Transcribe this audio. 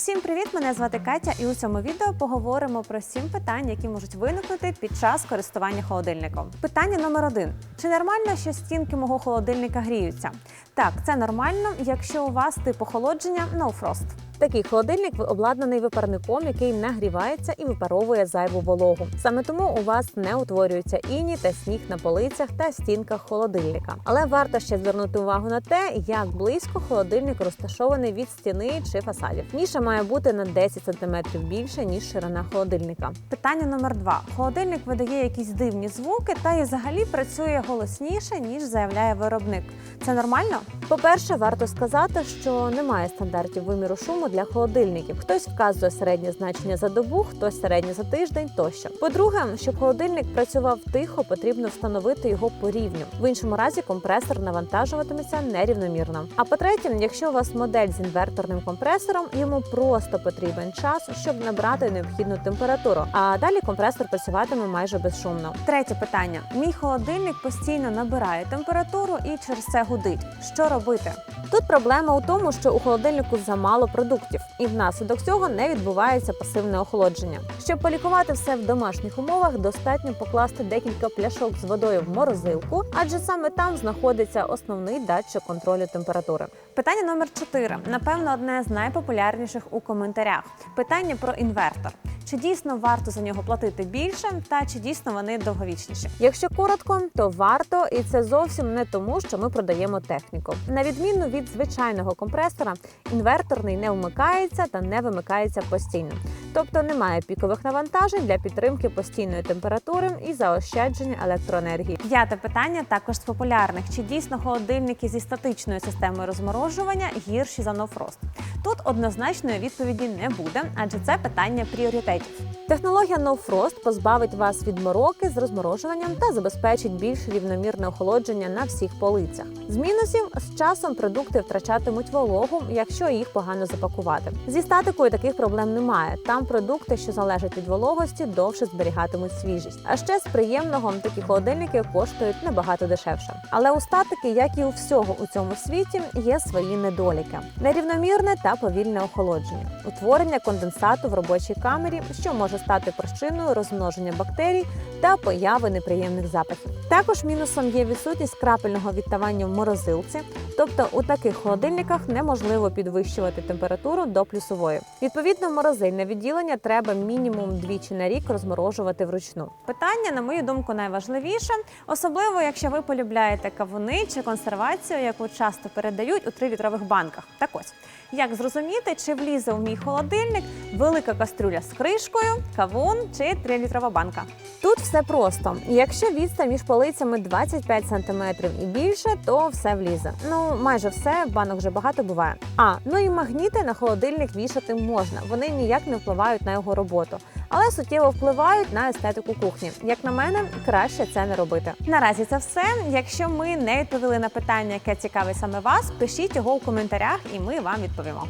Всім привіт! Мене звати Катя, і у цьому відео поговоримо про сім питань, які можуть виникнути під час користування холодильником. Питання номер один: чи нормально, що стінки мого холодильника гріються? Так, це нормально, якщо у вас тип охолодження no frost. Такий холодильник обладнаний випарником, який нагрівається і випаровує зайву вологу. Саме тому у вас не утворюється іні та сніг на полицях та стінках холодильника. Але варто ще звернути увагу на те, як близько холодильник розташований від стіни чи фасадів. Ніша має бути на 10 см більше ніж ширина холодильника. Питання номер два: холодильник видає якісь дивні звуки та і взагалі працює голосніше ніж заявляє виробник. Це нормально? По-перше, варто сказати, що немає стандартів виміру шуму для холодильників. Хтось вказує середнє значення за добу, хтось середнє за тиждень тощо. По-друге, щоб холодильник працював тихо, потрібно встановити його по рівню. В іншому разі компресор навантажуватиметься нерівномірно. А по-третє, якщо у вас модель з інверторним компресором, йому просто потрібен час, щоб набрати необхідну температуру. А далі компресор працюватиме майже безшумно. Третє питання: мій холодильник постійно набирає температуру і через це гудить. Що робити? Тут проблема у тому, що у холодильнику замало продуктів, і внаслідок цього не відбувається пасивне охолодження. Щоб полікувати все в домашніх умовах, достатньо покласти декілька пляшок з водою в морозилку, адже саме там знаходиться основний датчик контролю температури. Питання номер 4. Напевно, одне з найпопулярніших у коментарях. Питання про інвертор. Чи дійсно варто за нього платити більше, та чи дійсно вони довговічніші? Якщо коротко, то варто, і це зовсім не тому, що ми продаємо техніку. На відміну від звичайного компресора, інверторний не вмикається та не вимикається постійно, тобто немає пікових навантажень для підтримки постійної температури і заощадження електроенергії. П'яте питання також з популярних: чи дійсно холодильники зі статичною системою розморожування гірші за Frost? Тут однозначної відповіді не буде, адже це питання пріоритетів. Технологія No Frost позбавить вас від мороки з розморожуванням та забезпечить більш рівномірне охолодження на всіх полицях. З мінусів з часом продукти втрачатимуть вологу, якщо їх погано запакувати. Зі статикою таких проблем немає. Там продукти, що залежать від вологості, довше зберігатимуть свіжість. А ще з приємного такі холодильники коштують набагато дешевше. Але у статики, як і у всього у цьому світі, є свої недоліки: нерівномірне та повільне охолодження, утворення конденсату в робочій камері, що може стати причиною розмноження бактерій та появи неприємних запахів. Також мінусом є відсутність крапельного відтавання в морозилці, тобто у таких холодильниках неможливо підвищувати температуру до плюсової. Відповідно, морозильне відділення треба мінімум двічі на рік розморожувати вручну. Питання, на мою думку, найважливіше, особливо якщо ви полюбляєте кавуни чи консервацію, яку часто передають у 3-літрових банках. Так ось. Як зрозуміти, чи влізе у мій холодильник велика кастрюля з кришкою, кавун чи 3-літрова банка? Тут все просто. Якщо відстань між полицями 25 см і більше, то все влізе. Ну майже все, банок вже багато буває. А ну і магніти на холодильник вішати можна. Вони ніяк не впливають на його роботу, але суттєво впливають на естетику кухні. Як на мене, краще це не робити. Наразі це все. Якщо ми не відповіли на питання, яке цікавить саме вас, пишіть його у коментарях, і ми вам відповімо.